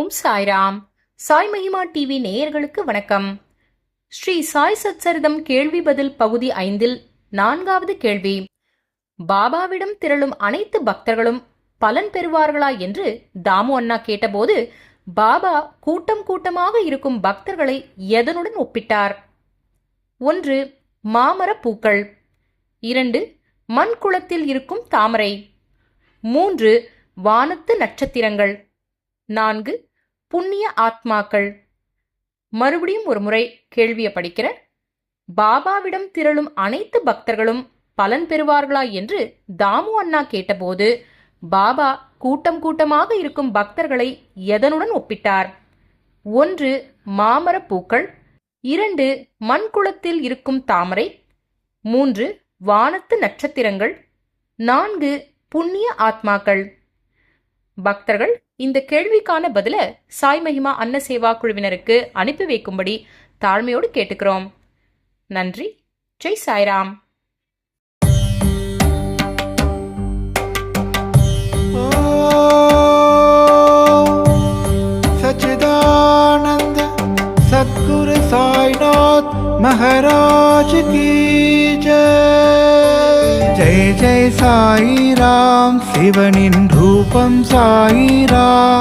ஓம் சாய்ராம். சாய் மகிமா டிவி நேயர்களுக்கு வணக்கம். ஸ்ரீ சாய் சச்சரிதம் கேள்வி பதில் பகுதி ஐந்தில் நான்காவது கேள்வி. பாபாவிடம் திரளும் அனைத்து பக்தர்களும் பலன் பெறுவார்களா என்று தாமு அண்ணா கேட்டபோது பாபா கூட்டம் கூட்டமாக இருக்கும் பக்தர்களை எதனுடன் ஒப்பிட்டார்? ஒன்று மாமர பூக்கள். இரண்டு மண் குளத்தில் இருக்கும் தாமரை. மூன்று வானத்து நட்சத்திரங்கள். நான்கு புண்ணிய ஆத்மாக்கள். மறுபடியும் ஒரு முறை கேள்வியை படிக்கிற பாபாவிடம் திரளும் அனைத்து பக்தர்களும் பலன் பெறுவார்களா என்று தாமு அண்ணா கேட்டபோது பாபா கூட்டம் கூட்டமாக இருக்கும் பக்தர்களை எதனுடன் ஒப்பிட்டார்? ஒன்று மாமர பூக்கள். இரண்டு மண்குளத்தில் இருக்கும் தாமரை. மூன்று வானத்து நட்சத்திரங்கள். நான்கு புண்ணிய ஆத்மாக்கள். பக்தர்கள் இந்த கேள்விக்கான பதில சாய் மகிமா அன்ன சேவா குழுவினருக்கு அனுப்பி வைக்கும்படி தாழ்மையோடு கேட்டுக்கிறோம் நன்றி ஜெய் சாய்ராம் सच्चिदानंद सद्गुरु साईनाथ महाराज की जय ஜெய் ஜெய் சாயிராம் சிவனின் ரூபம் சாயிராம்.